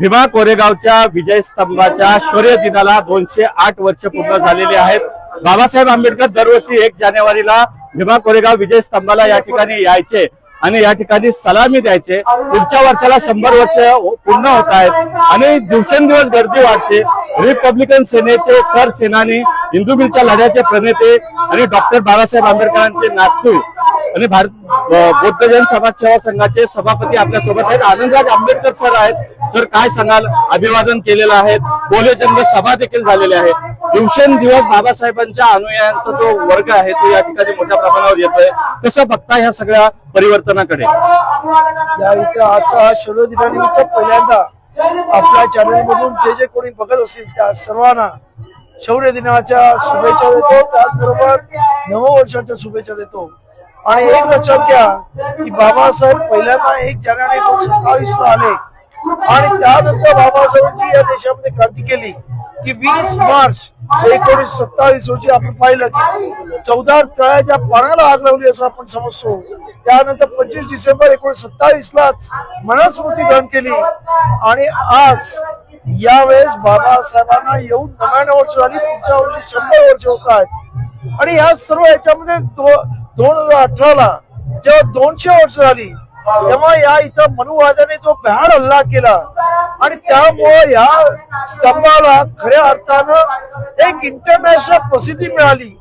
भीमा कोरेगावच्या विजय स्तंभाच्या शौर्य दिनाला दोनशे आठ वर्ष पूर्ण झालेले आहेत. बाबासाहेब आंबेडकर दरवर्षी एक जानेवारीला भीमा कोरेगाव विजय स्तंभाला या ठिकाणी यायचे आणि या ठिकाणी सलामी द्यायचे. पुढच्या वर्षाला शंभर वर्ष हो- पूर्ण होत आहेत आणि दिवसेंदिवस गर्दी वाढते. रिपब्लिकन सेनेचे सरसेनानी हिंदू बिलच्या लढ्याचे प्रणेते आणि डॉक्टर बाबासाहेब आंबेडकरांचे नातू आणि भारत बौद्धजन समाज सेवा संघाचे सभापती आपल्यासोबत आहेत. आनंदराज आंबेडकर सर आहेत. सर काय सांगाल? अभिवादन केलेलं आहे. बोले जन्म सभा देखील झालेले आहेत दिवसेंदिवस बाबासाहेबांच्या अनुयायांचा जो वर्ग आहे तो या ठिकाणी मोठ्या प्रमाणावर येतोय. कसं बघता ह्या सगळ्या परिवर्तनाकडे? या इथं आजचा हा शौर्य दिनानिमित्त पहिल्यांदा आपल्या चॅनल मधून जे जे कोणी बघत असेल त्या सर्वांना शौर्य दिनाच्या शुभेच्छा देतो. त्याचबरोबर नववर्षाच्या शुभेच्छा देतो. आणि एक लक्षात घ्या की बाबासाहेब पहिल्यांदा एक जानेवारी एकोणीशे सत्तावीस ला आले. आणि त्यानंतर बाबासाहेबांची या देशामध्ये क्रांती केली की वीस मार्च एकोणीशे सत्तावीस रोजी आपण पाहिलं की चौदा तळ्याच्या पाण्याला आग लावली असं आपण समजतो. त्यानंतर पंचवीस डिसेंबर एकोणीशे सत्तावीस लाच मनस्मृती दहन केली. आणि आज यावेळेस बाबासाहेबांना येऊन नव्याण्णव वर्ष झाली पुढच्या वर्षी शंभर वर्ष होत आहेत. आणि या सर्व याच्यामध्ये दो- दोन हजार अठराला जेव्हा दोनशे वर्ष झाली तेव्हा या इथं मनुवादाने जो भ्याड हल्ला केला. आणि त्यामुळं या स्तंभाला खऱ्या अर्थानं एक इंटरनॅशनल प्रसिद्धी मिळाली.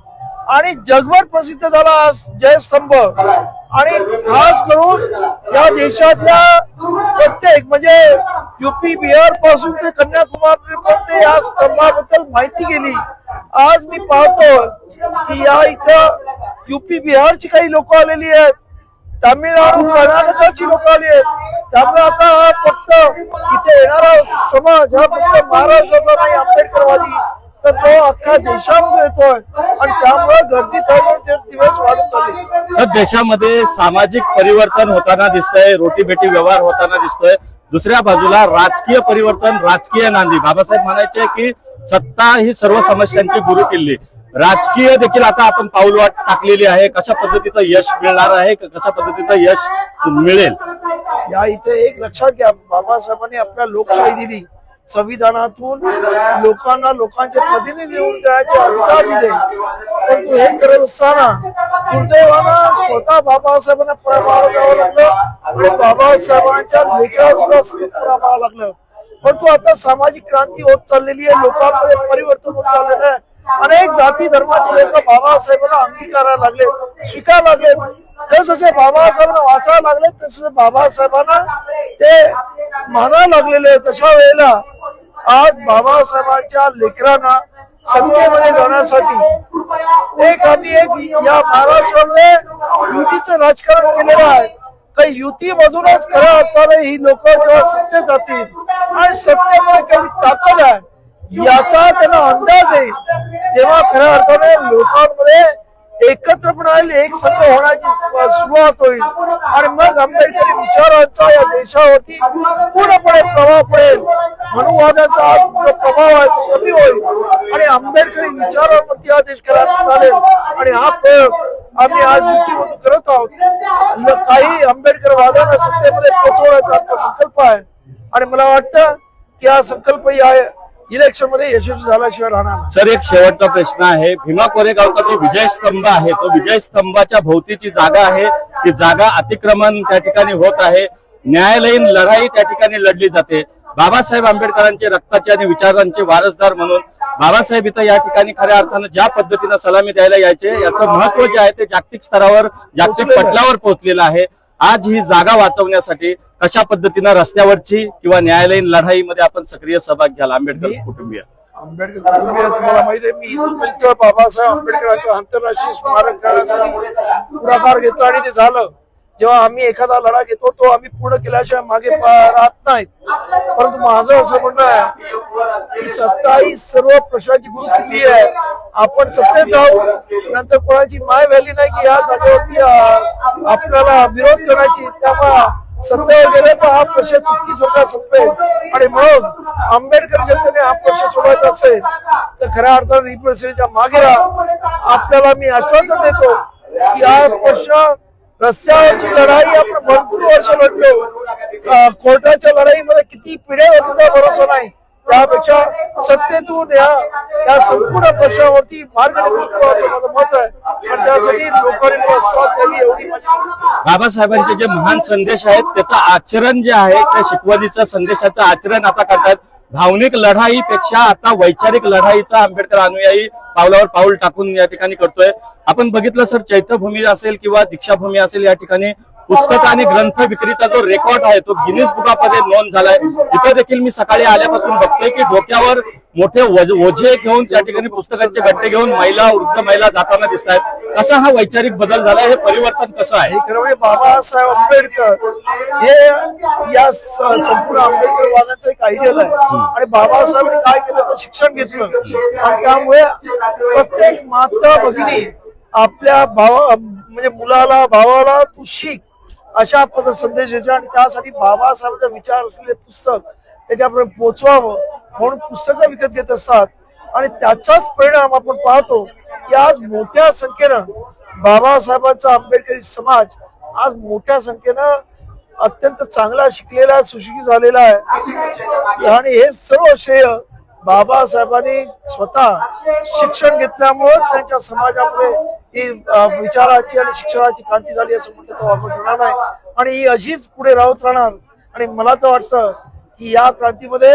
आणि जगभर प्रसिद्ध झाला जय स्तंभ आणि खास करून या देशातल्या प्रत्येक म्हणजे युपी बिहारपासून ते कन्याकुमारी पर्यंत या स्तंभाबद्दल माहिती गेली. आज मी पाहतो की या इथं युपी बिहारची काही लोक आलेली आहेत. तामिळनाडू कर्नाटकाची लोक आली आहेत. त्यामुळे आता हा फक्त इथे येणारा समाज हा फक्त महाराष्ट्रातला नाही आंबेडकरवादी तर तो अख्खा देशामध्ये येतोय. आणि त्यामुळे गर्दी दिवस वाढत चालली तर देशामध्ये सामाजिक परिवर्तन होताना दिसतंय रोटी बेटी व्यवहार होताना दिसतोय. दुसऱ्या बाजूला राजकीय परिवर्तन राजकीय नांदी. बाबासाहेब म्हणायचे की सत्ता ही सर्व समस्यांची गुरु किल्ली राजकीय देखील आता आपण पाऊलवाट टाकलेली आहे. कशा पद्धतीचं यश मिळणार आहे? कशा पद्धतीचं यश मिळेल? या इथे एक लक्षात घ्या. बाबासाहेबांनी आपल्या लोकशाही दिली संविधानातून लोकांना लोकांचे प्रतिनिधी होऊन द्यायचे अधिकार दिले. परंतु हे करत असताना दुर्दैवानं स्वतः बाबासाहेबांना पराभव द्यावं लागलं आणि बाबासाहेबांच्या लेकराला सुद्धा पराभव लागलं. परंतु आता सामाजिक क्रांती होत चाललेली आहे. लोकांमध्ये परिवर्तन होत चाललेलं आहे. अनेक जाती धर्माचे लोक बाबासाहेबांना अंगीकारायला लागले स्वीकारायला लागले. जसजसे बाबासाहेबांना वाचायला लागले तसे बाबासाहेबांना ते मानायला लागलेले तशा वेळेला आज बाबासाहेबांच्या लेकरांना संख्येमध्ये जाण्यासाठी एक आम्ही एक या महाराष्ट्रामध्ये युतीचं राजकारण केलेलं आहे. काही युतीमधूनच खऱ्या अर्थाने ही लोक जेव्हा सत्तेत जातील आणि सत्तेमध्ये काही ताकद आहे याचा त्यांना अंदाज येईल तेव्हा खऱ्या अर्थाने लोकांमध्ये एकत्रपणे आले एक संघ होण्याची सुरुवात होईल. आणि मग आंबेडकरी विचारांचा या देशावरती पूर्णपणे प्रभाव पडेल. मनुवादाचा आज प्रभाव आहे तो कमी होईल. आणि आंबेडकरी विचारांवरती हा देश करायला चालेल. आणि हा प्रयोग आम्ही आज युतीमधून करत आहोत. काही आंबेडकर वादांना सत्तेमध्ये पोहोचवण्याचा आमचा संकल्प आहे. आणि मला वाटतं की हा संकल्प या इलेक्शनमध्ये यशस्वी झाल्याशिवाय राहणार. सर एक शेवटचा प्रश्न आहे भीमा कोरेगावचा जो विजय स्तंभ आहे तो विजय स्तंभाच्या भोवतीची जागा आहे ती जागा अतिक्रमण त्या ठिकाणी होत आहे न्यायालयीन लढाई त्या ठिकाणी लढली जाते बाबासाहेब आंबेडकरांचे रक्ताचे आणि विचारांचे वारसदार म्हणून बाबासाहेब इथं या ठिकाणी खऱ्या अर्थानं ज्या पद्धतीनं सलामी द्यायला यायचे याचं महत्त्व जे आहे ते जागतिक स्तरावर जागतिक. पटलावर पोहोचलेलं आहे आज ही जागा वाचवण्यासाठी कशा पद्धतीनं रस्त्यावरची किंवा न्यायालयीन लढाईमध्ये आपण सक्रिय सहभाग घ्याल आंबेडकर कुटुंबीय? आंबेडकर कुटुंबीय तुम्हाला माहिती आहे मी बाबासाहेब आंबेडकरांचं आंतरराष्ट्रीय स्मारक करण्यासाठी पुढाकार घेतला आणि ते झालं. जेव्हा आम्ही एखादा लढा घेतो तो आम्ही पूर्ण केल्याशिवाय मागे राहत नाहीत. परंतु माझं असं म्हणणं आहे की सत्ता ही सर्व प्रश्नाची गुरु किल्ली आहे. आपण सत्तेत जाऊ नंतर कोणाची माय व्हॅली नाही की या जागेवरती आपल्याला विरोध करायची त्यामुळे सत्तेवर गेले तर हा पक्ष चुटकी सत्ता संपेल. आणि मग आंबेडकर जनतेने हा पक्ष सोडवायचा असेल तर खऱ्या अर्थाने रिप्रेझेंटेच्या मागे राहा. आपल्याला मी आश्वासन देतो की हा प्रश्न रस्त्यावरची लढाई आपण भरपूर वर्ष लढलो. कोर्टाच्या लढाईमध्ये किती पिढ्या होत्या भरोसा नाही. त्यापेक्षा सत्तेतून या या संपूर्ण प्रश्नावरती मार्ग निघतो असं माझं मत आहे. आणि त्यासाठी लोकांनी साथ द्यावी एवढी बाबासाहेबांचे जे महान संदेश आहेत त्याचं आचरण जे आहे त्या शिकवणीचा संदेशाचं आचरण आता करतात. भावनिक लढाईपेक्षा आता वैचारिक लढाईचा आंबेडकर अनुयायी पावलावर पाऊल टाकून या ठिकाणी करतोय. आपण बघितलं सर चैत्यभूमी असेल किंवा दीक्षाभूमी असेल या ठिकाणी पुस्तक आणि ग्रंथ विक्रीचा जो रेकॉर्ड आहे तो गिनीज बुकामध्ये नोंद झालाय. इथं देखील मी सकाळी आल्यापासून बघतोय की डोक्यावर मोठे वज- ओझे घेऊन त्या ठिकाणी पुस्तकांचे गट्टे घेऊन महिला वृद्ध महिला जाताना दिसत आहेत कसा हा वैचारिक बदल झालाय? हे परिवर्तन कसं आहे? बाबासाहेब आंबेडकर हे या संपूर्ण आंबेडकर वादाचं एक आयडियल आहे. आणि बाबासाहेबांनी काय केलं तर शिक्षण घेतलं. आणि त्यामुळे प्रत्येक माता भगिनी आपल्या भावा म्हणजे मुलाला भावाला तू शिक. अशा पद संदेश द्यायचा आणि त्यासाठी बाबासाहेबांचा विचार असलेले पुस्तक त्याच्यापर्यंत पोचवावं म्हणून पुस्तकं विकत घेत असतात. आणि त्याचाच परिणाम आपण पाहतो की आज मोठ्या संख्येनं बाबासाहेबांचा आंबेडकरी समाज आज मोठ्या संख्येनं अत्यंत चांगला शिकलेला सुशिक्षित झालेला आहे. आणि हे सर्व श्रेय बाबासाहेबांनी स्वतः शिक्षण घेतल्यामुळे त्यांच्या समाजामध्ये ही विचाराची आणि शिक्षणाची क्रांती झाली असं म्हटलं तर होणार नाही. आणि ही अशीच पुढे राहत राहणार. आणि मला तर वाटतं की या क्रांतीमध्ये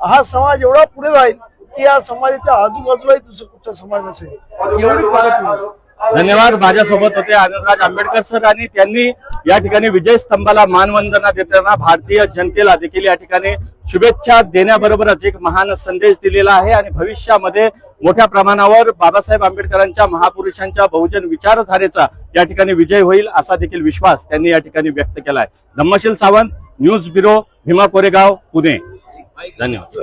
हा समाज एवढा पुढे जाईल की या समाजाच्या आजूबाजूलाही दुसरं कुठचा समाज नसेल. एवढी प्रगती धन्यवाद. माझ्यासोबत होते आनंदराज आंबेडकर सर आणि त्यांनी या ठिकाणी विजय स्तंभाला मानवंदना देताना भारतीय जनतेला देखील या ठिकाणी शुभेच्छा देण्याबरोबरच एक महान संदेश दिलेला आहे आणि भविष्यामध्ये मोठ्या प्रमाणावर बाबासाहेब आंबेडकरांच्या महापुरुषांच्या बहुजन विचारधारेचा या ठिकाणी विजय होईल असा देखील विश्वास त्यांनी या ठिकाणी व्यक्त केला आहे धम्मशील सावंत न्यूज ब्युरो भीमा कोरेगाव पुणे. धन्यवाद.